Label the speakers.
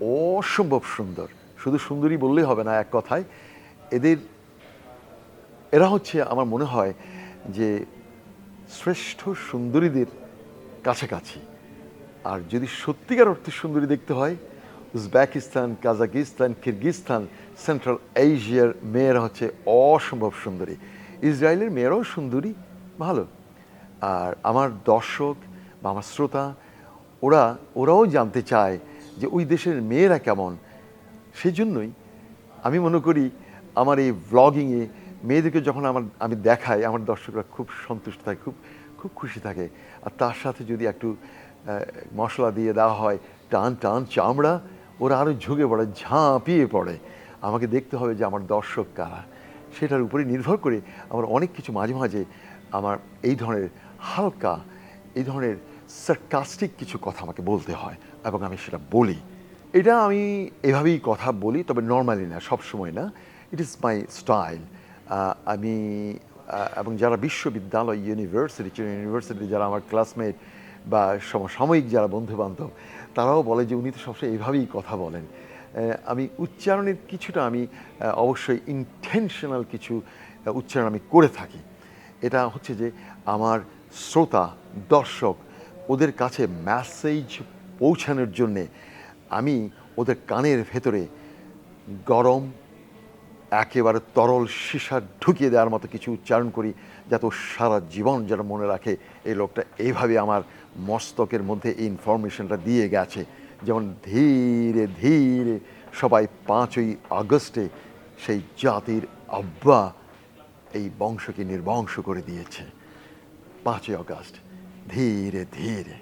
Speaker 1: অসম্ভব সুন্দর। শুধু সুন্দরী বললেই হবে না এক কথায়। এদের, এরা হচ্ছে আমার মনে হয় যে শ্রেষ্ঠ সুন্দরীদের কাছাকাছি। আর যদি সত্যিকার অর্থে সুন্দরী দেখতে হয়, উজবেকিস্তান, কাজাকিস্তান কিরগিস্তান সেন্ট্রাল এশিয়ার মেয়েরা হচ্ছে অসম্ভব সুন্দরী। ইসরায়েলের মেয়েরাও সুন্দরী, ভালো। আর আমার দর্শক বা আমার শ্রোতা, ওরা, ওরাও জানতে চায় যে ওই দেশের মেয়েরা কেমন সেই জন্যই আমি মনে করি আমার এই ব্লগিংয়ে মেয়েদেরকে যখন আমার, আমি দেখাই, আমার দর্শকরা খুব সন্তুষ্ট থাকে, খুব খুব খুশি থাকে। আর তার সাথে যদি একটু মশলা দিয়ে দেওয়া হয়, টান টান, চামড়া, ওরা আরও ঝুঁকে পড়ে, ঝাঁপিয়ে পড়ে। আমাকে দেখতে হবে যে আমার দর্শক কারা। সেটার উপরে নির্ভর করে আমার অনেক কিছু মাঝে মাঝে আমার এই ধরনের হালকা, এই ধরনের সার্কাস্টিক কিছু কথা আমাকে বলতে হয় এবং আমি সেটা বলি। এটা আমি এভাবেই কথা বলি, তবে নর্মালি না সব সময় না ইট ইজ মাই স্টাইল আমি এবং যারা বিশ্ববিদ্যালয় ইউনিভার্সিটি ইউনিভার্সিটি যারা আমার ক্লাসমেট বা সমসাময়িক যারা বন্ধু বান্ধব তারাও বলে যে উনি তো সবসময় এভাবেই কথা বলেন। আমি উচ্চারণের কিছুটা আমি অবশ্যই ইন্টেনশনাল কিছু উচ্চারণ আমি করে থাকি। এটা হচ্ছে যে আমার শ্রোতা, দর্শক ওদের কাছে মেসেজ পৌঁছানোর জন্যে আমি ওদের কানের ভেতরে গরম, একেবারে তরল সীসা ঢুকিয়ে দেওয়ার মতো কিছু উচ্চারণ করি, যাতে সারা জীবন যেন মনে রাখে এই লোকটা এইভাবে আমার মস্তকের মধ্যে এই ইনফরমেশনটা দিয়ে গেছে। যেমন ধীরে ধীরে সবাই পাঁচই আগস্টে সেই জাতির আব্বা এই বংশকে নির্বংশ করে দিয়েছে। পাঁচই আগস্ট। ধীরে ধীরে